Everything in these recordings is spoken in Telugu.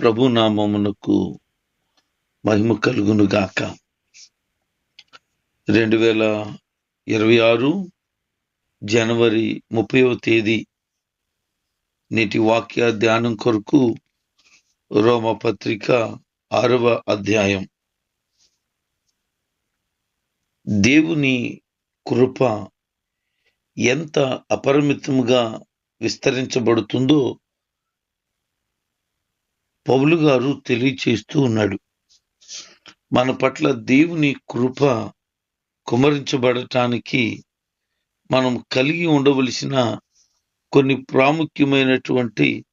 ప్రభునామమునకు మహిమ కలుగును గాక. రెండు వేల ఇరవై ఆరు జనవరి ముప్పైవ తేదీ నేటి వాక్య ధ్యానం కొరకు రోమ పత్రిక ఆరవ అధ్యాయం. దేవుని కృప ఎంత అపరిమితముగా విస్తరించబడుతుందో పౌలు గారు తెలియచేస్తూ ఉన్నాడు. మన పట్ల దేవుని కృప కుమరించబడటానికి మనం కలిగి ఉండవలసిన కొన్ని ప్రాముఖ్యమైనటువంటి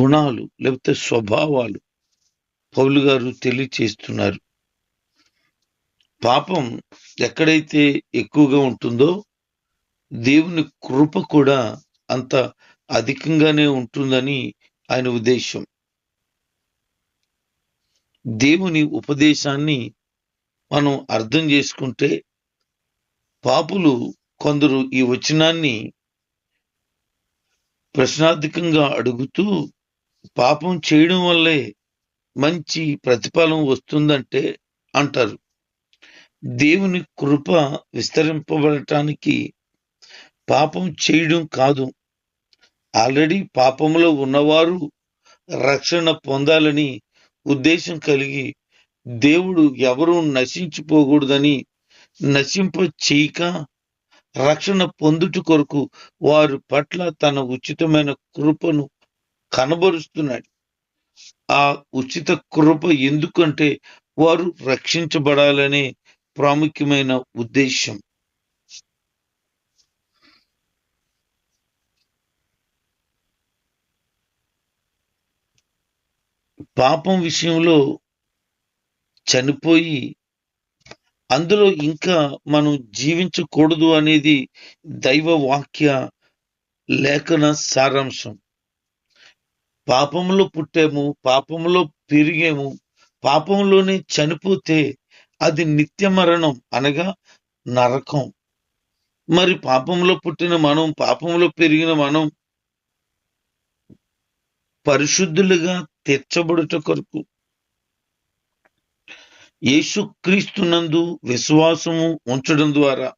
గుణాలు లేకపోతే స్వభావాలు పౌలు గారు తెలియచేస్తున్నారు. పాపం ఎక్కడైతే ఎక్కువగా ఉంటుందో దేవుని కృప కూడా అంత అధికంగానే ఉంటుందని ఆయన ఉద్దేశం. దేవుని ఉపదేశాన్ని మనం అర్థం చేసుకుంటే పాపులు కొందరు ఈ వచనాన్ని ప్రశ్నార్థకంగా అడుగుతూ పాపం చేయడం వల్లే మంచి ప్రతిఫలం వస్తుందంటే అంటారు. దేవుని కృప విస్తరింపబడటానికి పాపం చేయడం కాదు. ఆల్రెడీ పాపంలో ఉన్నవారు రక్షణ పొందాలని ఉద్దేశం కలిగి దేవుడు ఎవరు నశించిపోకూడదని నశింప చేయక రక్షణ పొందుట కొరకు వారి పట్ల తన ఉచితమైన కృపను కనబరుస్తున్నాడు. ఆ ఉచిత కృప ఎందుకంటే వారు రక్షించబడాలనే ప్రాముఖ్యమైన ఉద్దేశం. పాపం విషయంలో చనిపోయి అందులో ఇంకా మనం జీవించకూడదు అనేది దైవ వాక్య లేఖన సారాంశం. పాపంలో పుట్టాము పాపంలో పెరిగాము పాపంలోనే చనిపోతే అది నిత్య మరణం అనగా నరకం. మరి పాపంలో పుట్టిన మనం పాపంలో పెరిగిన మనం పరిశుద్ధులుగా తీర్చబడుట కొరకు. యేసుక్రీస్తునందు విశ్వాసము ఉంచడం ద్వారా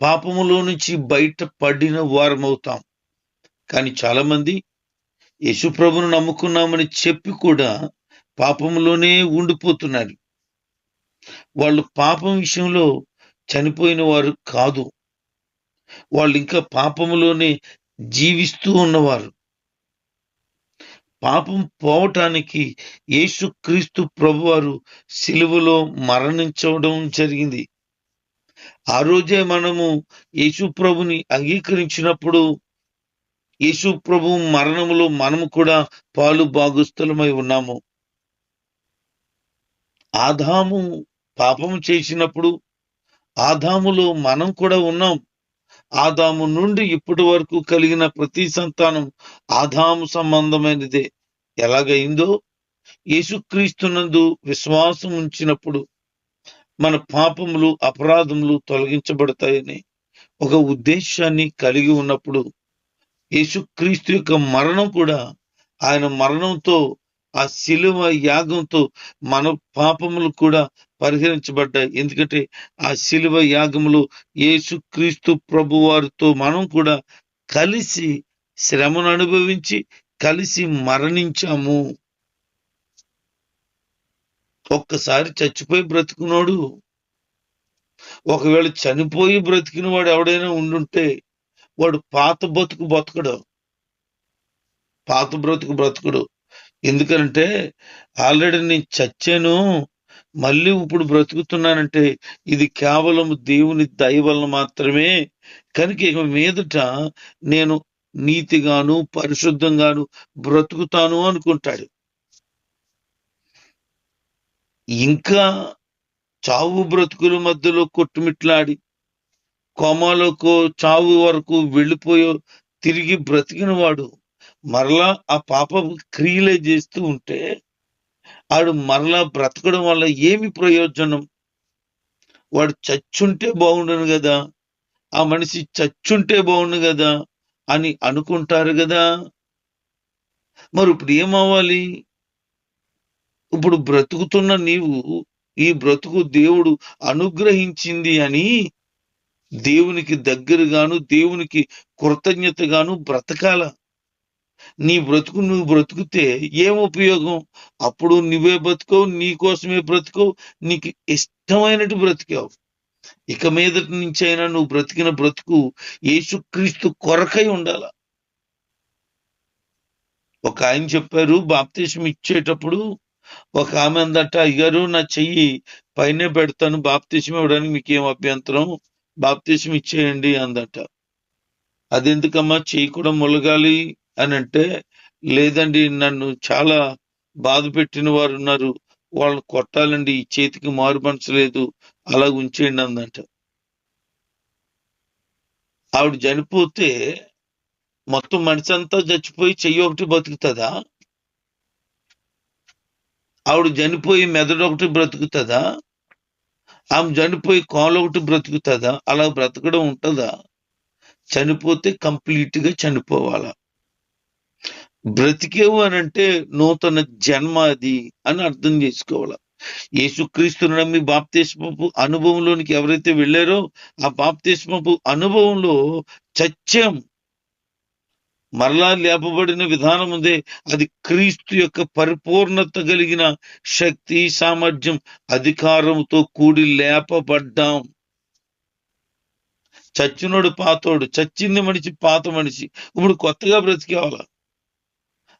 పాపములో నుంచి బయట పడిన వారమవుతాం. కానీ చాలామంది యేసుప్రభును నమ్ముకున్నామని చెప్పి కూడా పాపంలోనే ఉండిపోతున్నారు. వాళ్ళు పాపం విషయంలో చనిపోయిన వారు కాదు. వాళ్ళు ఇంకా పాపములోనే జీవిస్తూ ఉన్నవారు. పాపం పోవటానికి యేసుక్రీస్తు ప్రభువారు సిలువలో మరణించడం జరిగింది. ఆ రోజే మనము యేసు ప్రభుని అంగీకరించినప్పుడు యేసు ప్రభు మరణములో మనము కూడా పాలు భాగస్థులమై ఉన్నాము. ఆదాము పాపం చేసినప్పుడు ఆదాములో మనం కూడా ఉన్నాం. ఆదాము నుండి ఇప్పటి వరకు కలిగిన ప్రతి సంతానం ఆదాము సంబంధమైనదే. ఎలాగైందో యేసుక్రీస్తునందు విశ్వాసం ఉంచినప్పుడు మన పాపములు అపరాధములు తొలగించబడతాయని ఒక ఉద్దేశాన్ని కలిగి ఉన్నప్పుడు యేసుక్రీస్తు యొక్క మరణం కూడా ఆయన మరణంతో ఆ శిలువ యాగంతో మన పాపములు కూడా పరిహరించబడ్డాయి. ఎందుకంటే ఆ శిలువ యాగములు యేసుక్రీస్తు ప్రభు వారితో మనం కూడా కలిసి శ్రమను అనుభవించి కలిసి మరణించాము. ఒక్కసారి చచ్చిపోయి బ్రతుకున్నాడు. ఒకవేళ చనిపోయి బ్రతికిన వాడు ఎవడైనా ఉండుంటే వాడు పాత బతుకు బతకడు పాత బ్రతుకు బ్రతకడు. ఎందుకంటే ఆల్రెడీ నేను చచ్చాను. మళ్ళీ ఇప్పుడు బ్రతుకుతున్నానంటే ఇది కేవలం దేవుని దయ వలన మాత్రమే. కనుక ఇక మీదట నేను నీతిగాను పరిశుద్ధంగాను బ్రతుకుతాను అనుకుంటాడు. ఇంకా చావు బ్రతుకుల మధ్యలో కొట్టుమిట్లాడి కోమాలకు చావు వరకు వెళ్ళిపోయో తిరిగి బ్రతికిన వాడు మరలా ఆ పాప క్రియలే చేస్తూ ఉంటే ఆడు మరలా బ్రతకడం వల్ల ఏమి ప్రయోజనం? వాడు చచ్చుంటే బాగుండను కదా ఆ మనిషి చచ్చుంటే బాగుండు కదా అని అనుకుంటారు కదా మరి ఇప్పుడు ఏమవ్వాలి? ఇప్పుడు బ్రతుకుతున్న నీవు ఈ బ్రతుకు దేవుడు అనుగ్రహించింది అని దేవునికి దగ్గరగాను దేవునికి కృతజ్ఞతగాను బ్రతకాల. నీ బ్రతుకు నువ్వు బ్రతుకుతే ఏం ఉపయోగం? అప్పుడు నువ్వే బ్రతుకోవు నీ కోసమే బ్రతుకోవు నీకు ఇష్టమైనట్టు బ్రతికావు. ఇక మీదటి నుంచి అయినా నువ్వు బ్రతికిన బ్రతుకు యేసుక్రీస్తు కొరకై ఉండాల. ఒక ఆయన చెప్పారు బాప్తీసం ఇచ్చేటప్పుడు ఒక ఆమె అందట అయ్యారు నా చెయ్యి పైనే పెడతాను బాప్తీసం ఇవ్వడానికి మీకు ఏం అభ్యంతరం? బాప్తీసం ఇచ్చేయండి అందట. అదెందుకమ్మా? చెయ్యి కూడా ములగాలి అని అంటే లేదండి నన్ను చాలా బాధ పెట్టిన వారు ఉన్నారు. వాళ్ళని కొట్టాలండి. ఈ చేతికి మారు మనసు లేదు. అలా ఉంచేయండి అందంట ఆవిడ చనిపోతే మొత్తం మనిషి అంతా చచ్చిపోయి చెయ్యి ఒకటి బతుకుతుందా? ఆవిడ చనిపోయి మెదడు ఒకటి బ్రతుకుతుందా? ఆమె చనిపోయి కాలు ఒకటి బ్రతుకుతుందా? అలా బ్రతకడం ఉంటుందా? చనిపోతే కంప్లీట్గా చనిపోవాలా? బ్రతికేవు అని అంటే నూతన జన్మ అది అని అర్థం చేసుకోవాలి. యేసుక్రీస్తును నమ్మి బాప్తిస్మపు అనుభవంలోనికి ఎవరైతే వెళ్ళారో ఆ బాప్తిస్మపు అనుభవంలో చచ్చాం. మరలా లేపబడిన విధానం ఉందే అది క్రీస్తు యొక్క పరిపూర్ణత కలిగిన శక్తి సామర్థ్యం అధికారంతో కూడి లేపబడ్డాం. చచ్చినోడు పాతోడు చచ్చింది మనిషి పాత మనిషి. ఇప్పుడు కొత్తగా బ్రతికేవాలా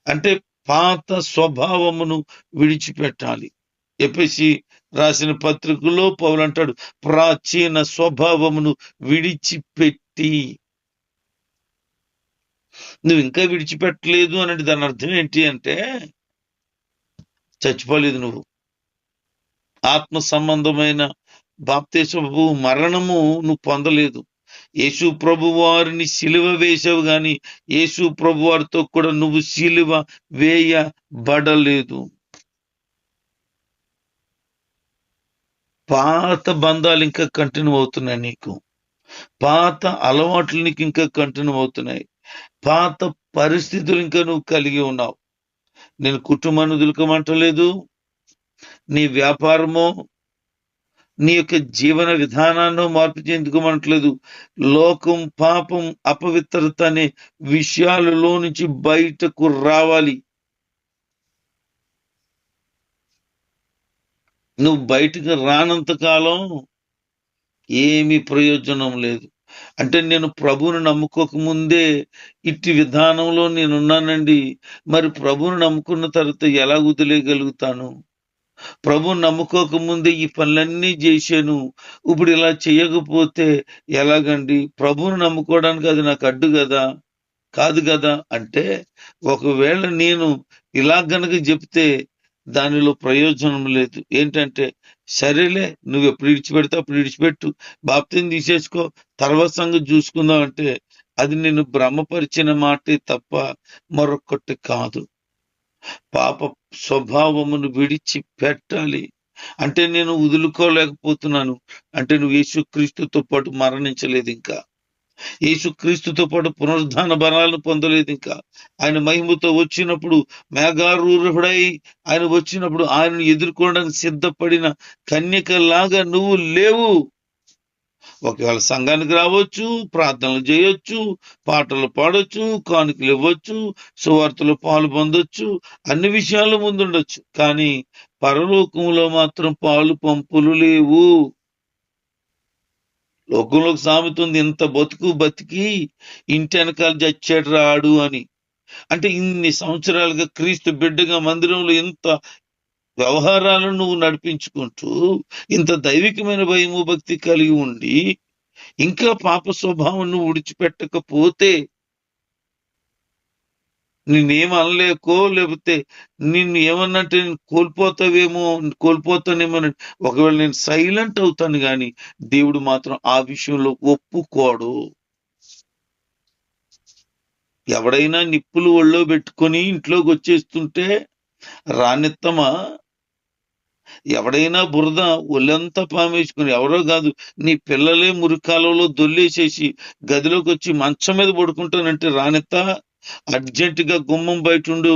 అంటే పాత స్వభావమును విడిచిపెట్టాలి. ఎపిసి రాసిన పత్రికలో పౌలు అంటాడు ప్రాచీన స్వభావమును విడిచిపెట్టి. నువ్వు ఇంకా విడిచిపెట్టలేదు అనంటే దాని అర్థం ఏంటి అంటే చచ్చిపోలేదు నువ్వు. ఆత్మ సంబంధమైన బాప్తేశపు మరణము నువ్వు పొందలేదు. యేసు ప్రభు వారిని సిలువ వేసావు గాని యేసు ప్రభు వారితో కూడా నువ్వు సిలువ వేయబడలేదు. పాత బంధాలు ఇంకా కంటిన్యూ అవుతున్నాయి నీకు. పాత అలవాట్లు నీకు ఇంకా కంటిన్యూ అవుతున్నాయి. పాత పరిస్థితులు ఇంకా నువ్వు కలిగి ఉన్నావు. నేను కుటుంబాన్ని వదులుకోమంటలేదు. నీ వ్యాపారమో నీ యొక్క జీవన విధానాన్ని మార్పు చెందుకోమనట్లేదు లోకం పాపం అపవిత్రత అనే విషయాలలో నుంచి బయటకు రావాలి. నువ్వు బయటకు రానంత కాలం ఏమీ ప్రయోజనం లేదు. అంటే నేను ప్రభువుని నమ్ముకోక ముందే ఇట్టి విధానంలో నేనున్నానండి. మరి ప్రభువుని నమ్ముకున్న తర్వాత ఎలా వదిలేయగలుగుతాను? ప్రభు నమ్ముకోకముందే ఈ పనులన్నీ చేశాను. ఇప్పుడు ఇలా చేయకపోతే ఎలాగండి? ప్రభువుని నమ్ముకోవడానికి అది నాకు అడ్డు కదా? కాదు కదా? అంటే ఒకవేళ నేను ఇలా గనక చెప్తే దానిలో ప్రయోజనం లేదు. ఏంటంటే సరేలే నువ్వు ఎప్పుడు విడిచిపెడితే అప్పుడు విడిచిపెట్టు. బాప్తిని తీసేసుకో. తర్వాత సంగతి చూసుకుందాం అంటే అది నేను భ్రమపరిచిన మాటే తప్ప మరొకటి కాదు. పాప స్వభావమును విడిచి పెట్టాలి. అంటే నేను వదులుకోలేకపోతున్నాను. అంటే నువ్వు యేసుక్రీస్తుతో పాటు మరణించలేదు ఇంకా. యేసుక్రీస్తుతో పాటు పునరుద్ధాన బలాలను పొందలేదు ఇంకా. ఆయన మహిమతో వచ్చినప్పుడు మేఘారూఢుడై ఆయన వచ్చినప్పుడు ఆయనను ఎదుర్కోవడానికి సిద్ధపడిన కన్యకలాగా నువ్వు లేవు. ఒకవేళ సంఘానికి రావచ్చు ప్రార్థనలు చేయొచ్చు పాటలు పాడొచ్చు కానుకలు ఇవ్వచ్చు సువార్తలు పాలు పొందొచ్చు అన్ని విషయాలు ముందుండొచ్చు. కానీ పరలోకంలో మాత్రం పాలు పంపులు లేవు. లోకంలోకి సామెతుంది ఇంత బతుకు బతికి ఇంటి వెనకాల చచ్చాడు రాడు అని. అంటే ఇన్ని సంవత్సరాలుగా క్రీస్తు బిడ్డగా మందిరంలో ఇంత వ్యవహారాలను నువ్వు నడిపించుకుంటూ ఇంత దైవికమైన భయము భక్తి కలిగి ఉండి ఇంకా పాప స్వభావం నువ్వు విడిచిపెట్టకపోతే నిన్నేం అనలేకో లేకపోతే నిన్ను ఏమన్నట్టే కోల్పోతావేమో కోల్పోతానేమో అని ఒకవేళ నేను సైలెంట్ అవుతాను కానీ దేవుడు మాత్రం ఆ విషయంలో ఒప్పుకోడు. ఎవడైనా నిప్పులు ఒళ్ళో పెట్టుకొని ఇంట్లోకి వచ్చేస్తుంటే రానిత్తమా? ఎవడైనా బురద ఒళ్ళంతా పామేసుకుని ఎవరో కాదు నీ పిల్లలే మురికాలలో దొల్లేసేసి గదిలోకి వచ్చి మంచం మీద పడుకుంటానంటే రానిత్తా? అర్జెంట్గా గుమ్మం బయట ఉండు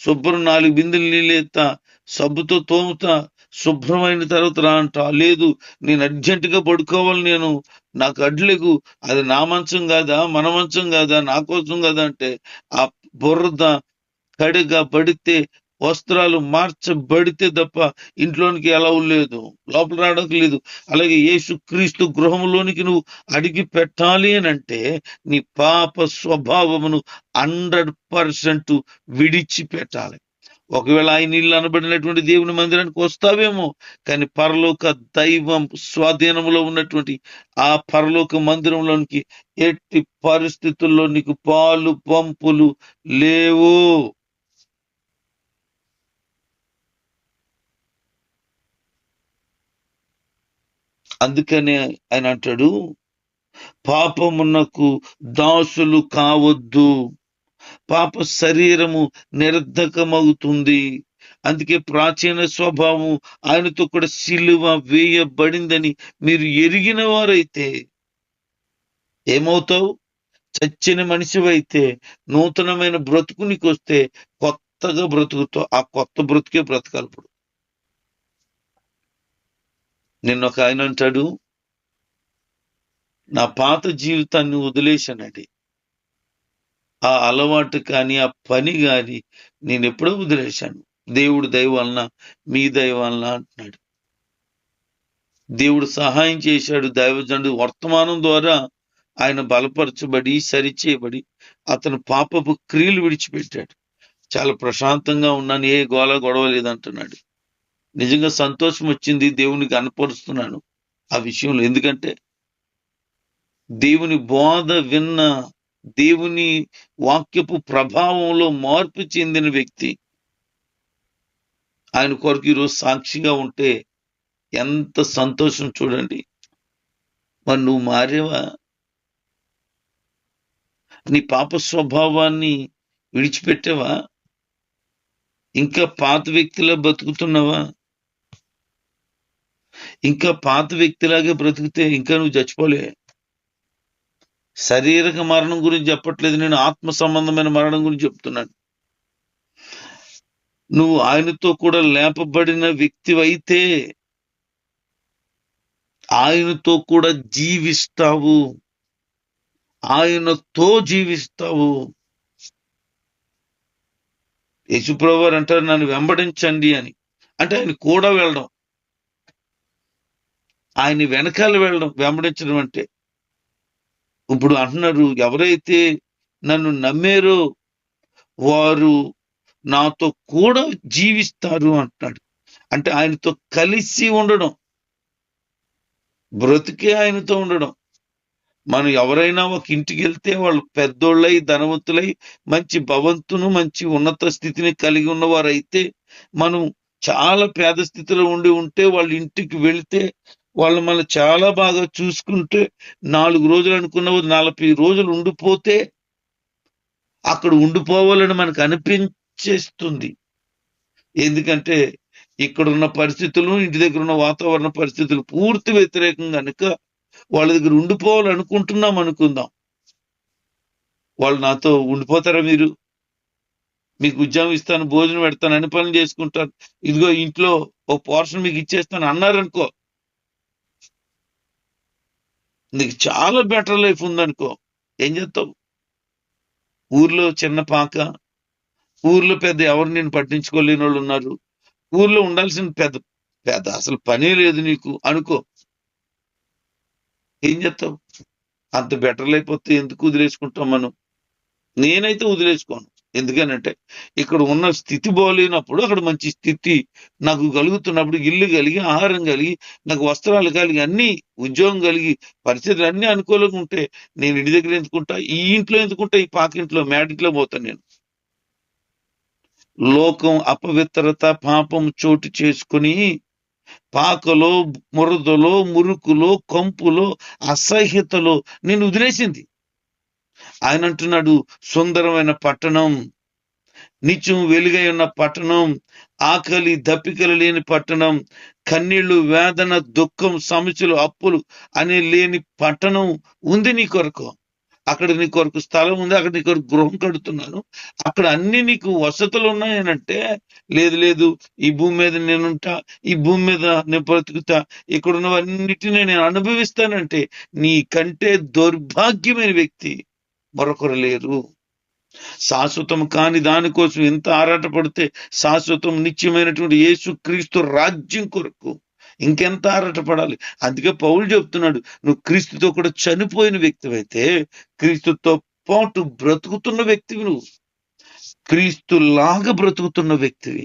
శుభ్రం నాలుగు బిందెలు నీళ్ళెత్తా సబ్బుతో తోముతా శుభ్రమైన తర్వాత రా అంట. లేదు నేను అర్జెంటుగా పడుకోవాలి నేను. నాకు అడ్లకు అది నా మంచం కాదా మన మంచం కాదా నా కోసం కాదా అంటే ఆ బుర్రద కడిగా పడితే వస్త్రాలు మార్చబడితే తప్ప ఇంట్లోనికి ఎలా లేదు లోపల రావడానికి లేదు. అలాగే యేసు క్రీస్తు గృహంలోనికి నువ్వు అడిగి పెట్టాలి అని అంటే నీ పాప స్వభావమును హండ్రెడ్ పర్సెంట్ విడిచిపెట్టాలి. ఒకవేళ ఆయన ఇల్లు అనబడినటువంటి దేవుని మందిరానికి వస్తావేమో కానీ పరలోక దైవం స్వాధీనంలో ఉన్నటువంటి ఆ పరలోక మందిరంలోనికి ఎట్టి పరిస్థితుల్లో నీకు పాలు పంపులు లేవు. అందుకనే ఆయన అంటాడు పాపమునకు దాసులు కావద్దు. పాప శరీరము నిరర్ధకమవుతుంది అందుకే ప్రాచీన స్వభావం ఆయనతో కూడా సిలువ వేయబడిందని మీరు ఎరిగిన వారైతే ఏమవుతావు? చచ్చిన మనిషివైతే నూతనమైన బ్రతుకు నీకు వస్తే కొత్తగా బ్రతుకుతావు. ఆ కొత్త బ్రతుకే బ్రతకాలి ఇప్పుడు. నిన్న ఒక ఆయన అంటాడు నా పాత జీవితాన్ని వదిలేశానండి ఆ అలవాటు కానీ ఆ పని కానీ నేను ఎప్పుడో వదిలేశాను. దేవుడు దయ వలన మీ దయ వలన అంటున్నాడు. దేవుడు సహాయం చేశాడు దైవజనుడు. వర్తమానం ద్వారా ఆయన బలపరచబడి సరిచేయబడి అతను పాపపు క్రియలు విడిచిపెట్టాడు. చాలా ప్రశాంతంగా ఉన్నాను. ఏ గోల గొడవ లేదంటున్నాడు. నిజంగా సంతోషం వచ్చింది దేవునికి కనపరుస్తున్నాను ఆ విషయంలో. ఎందుకంటే దేవుని బోధ విన్న దేవుని వాక్యపు ప్రభావంలో మార్పు చెందిన వ్యక్తి ఆయన కొరకు ఈరోజు సాక్షిగా ఉంటే ఎంత సంతోషం చూడండి. మరి నువ్వు మారేవా? నీ పాప స్వభావాన్ని విడిచిపెట్టావా? ఇంకా పాత వ్యక్తిలా బతుకుతున్నావా? ఇంకా పాత వ్యక్తిలాగే బ్రతికితే ఇంకా నువ్వు చచ్చిపోలే. శారీరక మరణం గురించి చెప్పట్లేదు నేను ఆత్మ సంబంధమైన మరణం గురించి చెప్తున్నాను. నువ్వు ఆయనతో కూడా లేపబడిన వ్యక్తివైతే ఆయనతో కూడా జీవిస్తావు. ఆయనతో జీవిస్తావు. యశుప్రభు అంటారు నన్ను వెంబడించండి అని. అంటే ఆయన కూడా వెళ్ళడం. ఆయన వెనకాల వెళ్ళడం వెంబడించడం అంటే ఇప్పుడు అంటున్నారు ఎవరైతే నన్ను నమ్మారో వారు నాతో కూడా జీవిస్తారు అంటున్నాడు. అంటే ఆయనతో కలిసి ఉండడం బ్రతికే ఆయనతో ఉండడం. మనం ఎవరైనా ఒక ఇంటికి వెళ్తే వాళ్ళు పెద్దోళ్ళై ధనవంతులై మంచి భవంతును మంచి ఉన్నత స్థితిని కలిగి ఉన్నవారైతే మనం చాలా పేద స్థితిలో ఉండి ఉంటే వాళ్ళ ఇంటికి వెళితే వాళ్ళు మళ్ళీ చాలా బాగా చూసుకుంటే నాలుగు రోజులు అనుకున్న నలభై రోజులు ఉండిపోతే అక్కడ ఉండిపోవాలని మనకు అనిపించేస్తుంది. ఎందుకంటే ఇక్కడ ఉన్న పరిస్థితులు ఇంటి దగ్గర ఉన్న వాతావరణ పరిస్థితులు పూర్తి వ్యతిరేకం కనుక వాళ్ళ దగ్గర ఉండిపోవాలనుకుంటున్నాం అనుకుందాం. వాళ్ళు నాతో ఉండిపోతారా మీరు? మీకు ఉద్యోగం ఇస్తాను భోజనం పెడతాను అన్ని పనులు చేసుకుంటాను. ఇదిగో ఇంట్లో ఒక పోర్షన్ మీకు ఇచ్చేస్తాను అన్నారనుకో నీకు చాలా బెటర్ లైఫ్ ఉందనుకో. ఏం చేస్తావు? ఊర్లో చిన్న పాక ఊర్లో పెద్ద ఎవరు నేను పట్టించుకోలేని వాళ్ళు ఉన్నారు. ఊర్లో ఉండాల్సిన పెద్ద పెద్ద అసలు పనే లేదు నీకు అనుకో. ఏం చేస్తావు? అంత బెటర్ అయిపోతే ఎందుకు వదిలేసుకుంటాం మనం? నేనైతే వదిలేసుకోను. ఎందుకనంటే ఇక్కడ ఉన్న స్థితి బాగోలేనప్పుడు అక్కడ మంచి స్థితి నాకు కలుగుతున్నప్పుడు ఇల్లు కలిగి ఆహారం కలిగి నాకు వస్త్రాలు కలిగి అన్ని ఉద్యోగం కలిగి పరిస్థితులు అన్ని అనుకూలంగా ఉంటే నేను ఇంటి దగ్గర ఎందుకుంటా? ఈ ఇంట్లో ఎందుకుంటా? ఈ పాకింట్లో మేడింట్లో పోతాను నేను. లోకం అపవిత్రత పాపం చోటు చేసుకుని పాకలో మురదలో మురుకులో కంపులో అసహ్యతలో నేను వదిలేసింది. ఆయన అంటున్నాడు సుందరమైన పట్టణం నిత్యం వెలుగై ఉన్న పట్టణం ఆకలి దప్పికలు లేని పట్టణం కన్నీళ్ళు వేదన దుఃఖం సమస్యలు అప్పులు అనే లేని పట్టణం ఉంది నీ కొరకు. అక్కడ నీ కొరకు స్థలం ఉంది అక్కడ నీ కొరకు గృహం కడుతున్నాను. అక్కడ అన్ని నీకు వసతులు ఉన్నాయనంటే లేదు లేదు ఈ భూమి మీద నేనుంటా ఈ భూమి మీద నేను బ్రతుకుతా ఇక్కడ నేను అనుభవిస్తానంటే నీ కంటే దౌర్భాగ్యమైన వ్యక్తి మరొకరు లేరు. శాశ్వతం కాని దానికోసం ఎంత ఆరాటపడితే శాశ్వతం నిత్యమైనటువంటి యేసు క్రీస్తు రాజ్యం కొరకు ఇంకెంత ఆరాటపడాలి? అందుకే పౌలు చెప్తున్నాడు నువ్వు క్రీస్తుతో కూడా చనిపోయిన వ్యక్తివైతే క్రీస్తుతో పాటు బ్రతుకుతున్న వ్యక్తివి నువ్వు. క్రీస్తులాగా బ్రతుకుతున్న వ్యక్తివి.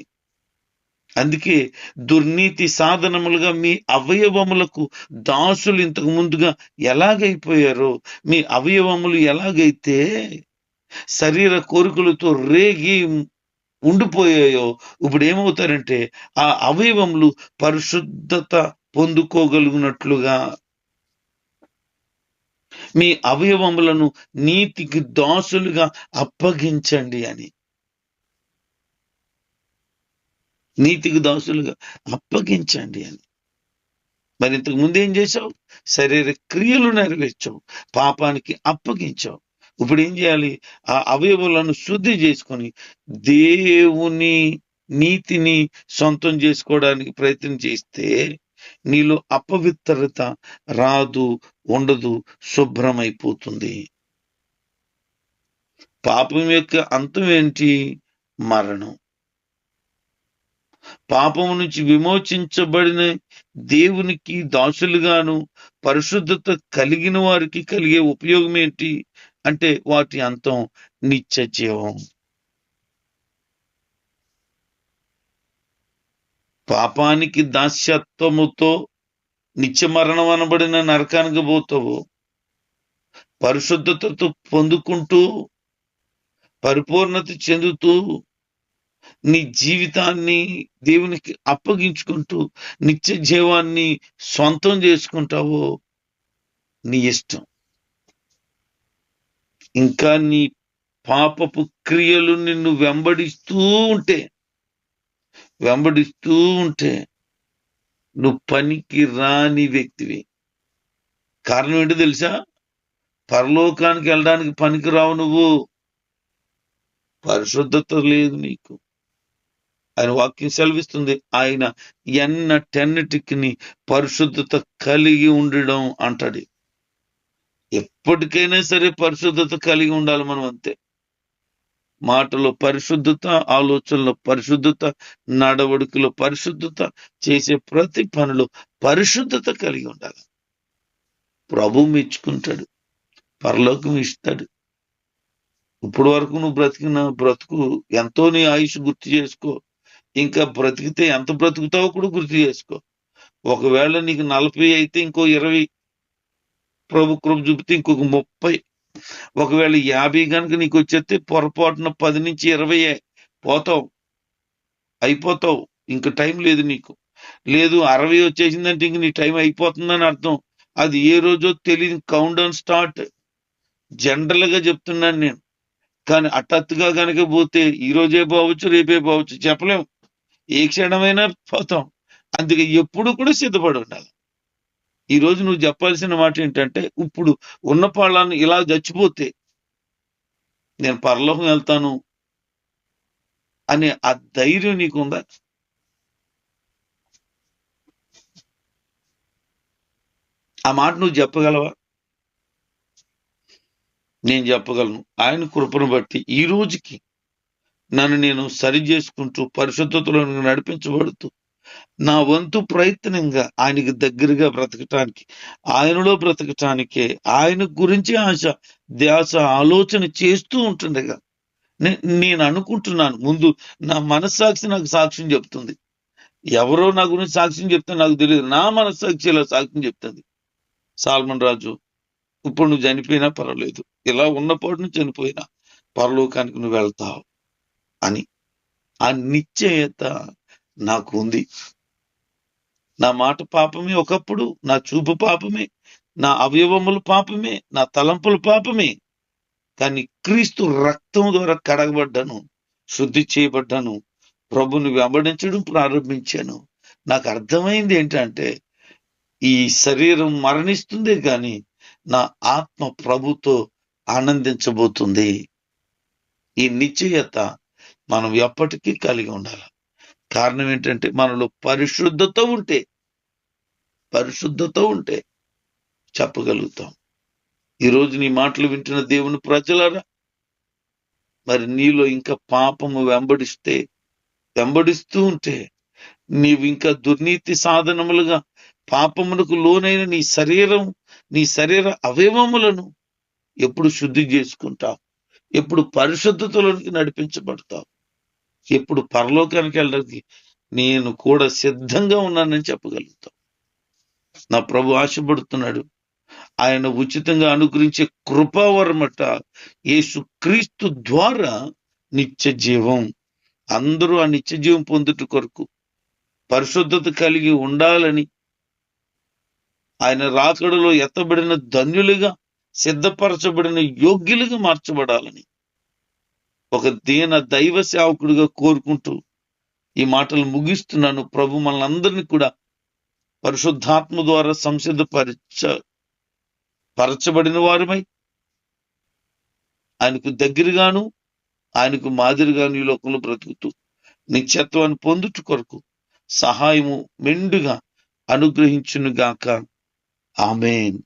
అందుకే దుర్నీతి సాధనములుగా మీ అవయవములకు దాసులు ఇంతకు ముందుగా ఎలాగైపోయారో మీ అవయవములు ఎలాగైతే శరీర కోరికలతో రేగి ఉండిపోయాయో ఇప్పుడు ఏమవుతారంటే ఆ అవయవములు పరిశుద్ధత పొందుకోగలిగినట్లుగా మీ అవయవములను నీతికి దాసులుగా అప్పగించండి అని. నీతికి దాసులుగా అప్పగించండి అని. మరి ఇంతకు ముందు ఏం చేశావు? శరీర క్రియలు నెరవేర్చావు. పాపానికి అప్పగించావు. ఇప్పుడు ఏం చేయాలి? ఆ అవయవాలను శుద్ధి చేసుకొని దేవుని నీతిని సొంతం చేసుకోవడానికి ప్రయత్నం చేస్తే నీలో అపవిత్రత రాదు ఉండదు శుభ్రమైపోతుంది. పాపం యొక్క అంతం ఏంటి? మరణం. పాపము నుంచి విమోచించబడిన దేవునికి దాసులుగాను పరిశుద్ధత కలిగిన వారికి కలిగే ఉపయోగం ఏంటి? అంటే వాటి అంతం నిత్య జీవం. పాపానికి దాస్యత్వముతో నిత్య మరణం అనబడిన నరకానికి పోతావు. పరిశుద్ధతతో పొందుకుంటూ పరిపూర్ణత చెందుతూ నీ జీవితాన్ని దేవునికి అప్పగించుకుంటూ నిత్య జీవాన్ని సొంతం చేసుకుంటావో నీ ఇష్టం. ఇంకా నీ పాపపు క్రియలు నిన్ను వెంబడిస్తూ ఉంటే వెంబడిస్తూ ఉంటే నువ్వు పనికి రాని వ్యక్తివి. కారణం ఏంటో తెలుసా? పరలోకానికి వెళ్ళడానికి పనికి రావు నువ్వు. పరిశుద్ధత లేదు నీకు. ఆయన వాక్యం సెలవిస్తుంది. ఆయన ఎన్నటెన్నటికి పరిశుద్ధత కలిగి ఉండడం అంటాడు. ఎప్పటికైనా సరే పరిశుద్ధత కలిగి ఉండాలి మనం అంతే. మాటలో పరిశుద్ధత ఆలోచనలో పరిశుద్ధత నడవడికలో పరిశుద్ధత చేసే ప్రతి పనిలో పరిశుద్ధత కలిగి ఉండాలి. ప్రభు మెచ్చుకుంటాడు. పరలోకం ఇస్తాడు. ఇప్పుడు వరకు నువ్వు బ్రతికిన బ్రతుకు ఎంతో నీ ఆయుష్ గుర్తు చేసుకో. ఇంకా బ్రతికితే ఎంత బ్రతుకుతావో కూడా గుర్తు చేసుకో. ఒకవేళ నీకు నలభై అయితే ఇంకో ఇరవై ప్రభు కృప చూపితే ఇంకొక ముప్పై. ఒకవేళ యాభై కనుక నీకు వచ్చేస్తే పొరపాటున పది నుంచి ఇరవై పోతావు. అయిపోతావు. ఇంక టైం లేదు నీకు. లేదు అరవై వచ్చేసిందంటే ఇంక నీ టైం అయిపోతుందని అర్థం. అది ఏ రోజో తెలియదు కౌంట్ డౌన్ స్టార్ట్. జనరల్గా చెప్తున్నాను నేను. కానీ హఠాత్తుగా కనుక పోతే ఈ రోజే పోవచ్చు రేపే పోవచ్చు. చెప్పలేం. ఏ క్షణమైనా పోతాం. అందుకే ఎప్పుడు కూడా సిద్ధపడి ఉండాలి. ఈ రోజు నువ్వు చెప్పాల్సిన మాట ఏంటంటే ఇప్పుడు ఉన్న పాళ్ళను ఇలా చచ్చిపోతే నేను పరలోకం వెళ్తాను అనే ఆ ధైర్యం నీకుందా? ఆ మాట నువ్వు చెప్పగలవా? నేను చెప్పగలను. ఆయన కృపను బట్టి ఈ రోజుకి నన్ను నేను సరి చేసుకుంటూ పరిశుద్ధతలో నడిపించబడుతూ నా వంతు ప్రయత్నంగా ఆయనకి దగ్గరగా బ్రతకటానికి ఆయనలో బ్రతకటానికే ఆయన గురించి ఆశ ధ్యాస ఆలోచన చేస్తూ ఉంటుండగా నే- నేను అనుకుంటున్నాను. ముందు నా మనస్సాక్షి నాకు సాక్ష్యం చెప్తుంది. ఎవరో నా గురించి సాక్ష్యం చెప్తే నాకు తెలియదు. నా మనస్సాక్షి ఇలా సాక్ష్యం చెప్తుంది. సాల్మన్ రాజు ఇప్పుడు నువ్వు చనిపోయినా పర్వాలేదు. ఇలా ఉన్నప్పటి నుంచి చనిపోయినా పరలోకానికి నువ్వు వెళ్తావు. అని. ఆ నిశ్చయత నాకు ఉంది. నా మాట పాపమే ఒకప్పుడు నా చూపు పాపమే నా అవయవములు పాపమే నా తలంపులు పాపమే. కానీ క్రీస్తు రక్తం ద్వారా కడగబడ్డాను శుద్ధి చేయబడ్డాను ప్రభుని వెంబడించడం ప్రారంభించాను. నాకు అర్థమైంది ఏంటంటే ఈ శరీరం మరణిస్తుంది కానీ నా ఆత్మ ప్రభుతో ఆనందించబోతుంది. ఈ నిశ్చయత మనం ఎప్పటికీ కలిగి ఉండాలి. కారణం ఏంటంటే మనలో పరిశుద్ధత ఉంటే పరిశుద్ధత ఉంటే చెప్పగలుగుతాం. ఈరోజు నీ మాటలు వింటున్న దేవుని ప్రజలరా మరి నీలో ఇంకా పాపము వెంబడిస్తే వెంబడిస్తూ ఉంటే నీవు ఇంకా దుర్నీతి సాధనములుగా పాపమునకు లోనైన నీ శరీరం నీ శరీర అవయవములను ఎప్పుడు శుద్ధి చేసుకుంటావు? ఎప్పుడు పరిశుద్ధతలోనికి నడిపించబడతావు? ఎప్పుడు పరలోకానికి వెళ్ళడానికి నేను కూడా సిద్ధంగా ఉన్నానని చెప్పగలుగుతాం నా ప్రభు ఆశపడుతున్నాడు. ఆయన ఉచితంగా అనుగ్రహించే కృపావరమట యేసుక్రీస్తు ద్వారా నిత్య జీవం. అందరూ ఆ నిత్య జీవం పొందుట కొరకు పరిశుద్ధత కలిగి ఉండాలని ఆయన రాకడలో ఎత్తబడిన ధన్యులుగా సిద్ధపరచబడిన యోగ్యులుగా మార్చబడాలని ఒక దీన దైవ సేవకుడిగా కోరుకుంటూ ఈ మాటలు ముగిస్తున్నాను. ప్రభు మనందరినీ కూడా పరిశుద్ధాత్మ ద్వారా సంసిద్ధపరచ పరచబడిన వారమై ఆయనకు దగ్గరగాను ఆయనకు మాదిరిగాను ఈ లోకంలో బ్రతుకుతూ నిత్యత్వాన్ని పొందుట కొరకు సహాయము మెండుగా అనుగ్రహించునుగాక. ఆమెన్.